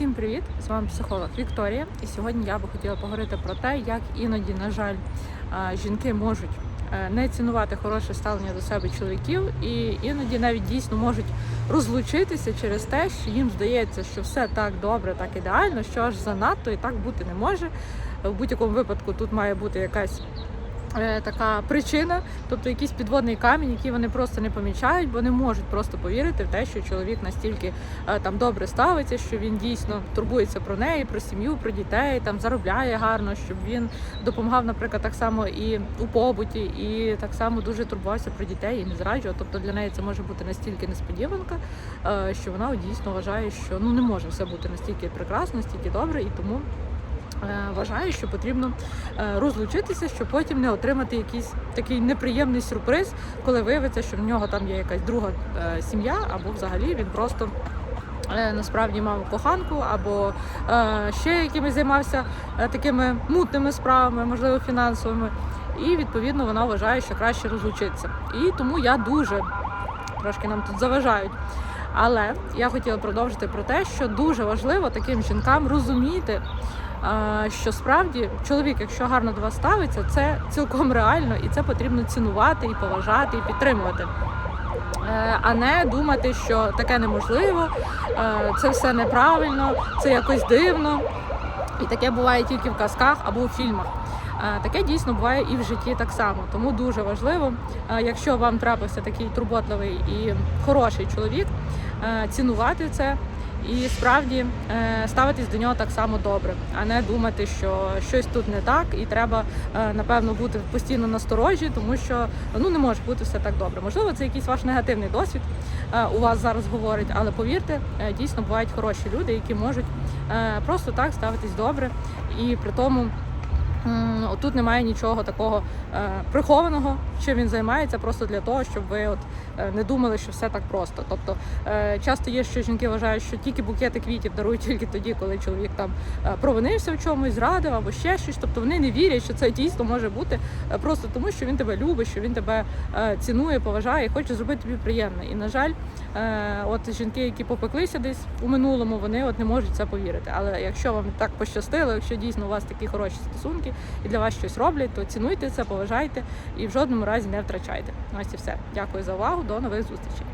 Всім привіт! З вами психолог Вікторія. І сьогодні я би хотіла поговорити про те, як іноді, на жаль, жінки можуть е, не цінувати хороше ставлення до себе чоловіків, і іноді навіть дійсно можуть розлучитися через те, що їм здається, що все так добре, так ідеально, що аж занадто і так бути не може. В будь-якому випадку тут має бути якась така причина, тобто якийсь підводний камінь, який вони просто не помічають, бо не можуть просто повірити в те, що чоловік настільки е, там добре ставиться, що він дійсно турбується про неї, про сім'ю, про дітей, там заробляє гарно, щоб він допомагав, наприклад, так само і у побуті, і так само дуже турбувався про дітей і не зраджував. Тобто для неї це може бути настільки несподіванка, е, що вона дійсно вважає, що ну не може все бути настільки прекрасно, настільки добре, і тому. Е, Вважаю, що потрібно е, розлучитися, щоб потім не отримати якийсь такий неприємний сюрприз, коли виявиться, що в нього там є якась друга е, сім'я, або взагалі він просто насправді мав коханку, або е, ще якимось займався е, такими мутними справами, можливо, фінансовими. І відповідно вона вважає, що краще розлучитися. І тому я дуже трошки нам тут заважають. Але я хотіла продовжити про те, що дуже важливо таким жінкам розуміти, що справді чоловік, якщо гарно до вас ставиться, це цілком реально, і це потрібно цінувати і поважати, і підтримувати. Е, А не думати, що таке неможливо, е, це все неправильно, це якось дивно. І таке буває тільки в казках або у фільмах. Таке дійсно буває і в житті так само. Тому дуже важливо, якщо вам трапився такий турботливий і хороший чоловік, цінувати це і справді е, ставитись до нього так само добре, а не думати, що щось тут не так, і треба е, напевно бути постійно насторожі, тому що ну не може бути все так добре. Можливо, це якийсь ваш негативний досвід е, у вас зараз говорить, але повірте, дійсно бувають хороші люди, які можуть просто так ставитись добре і при тому. Тут немає нічого такого е, прихованого, чим він займається, просто для того, щоб ви от е, не думали, що все так просто. Тобто е, часто є, що жінки вважають, що тільки букети квітів дарують тільки тоді, коли чоловік там провинився в чомусь, зрадив або ще щось. Тобто вони не вірять, що це дійсно може бути просто тому, що він тебе любить, що він тебе цінує, поважає і хоче зробити тобі приємне. І на жаль, от жінки, які попеклися десь у минулому, вони от не можуть це повірити. Але якщо вам так пощастило, якщо дійсно у вас такі хороші стосунки і для вас щось роблять, то цінуйте це, поважайте і в жодному разі не втрачайте. Ось і все. Дякую за увагу. До нових зустрічей.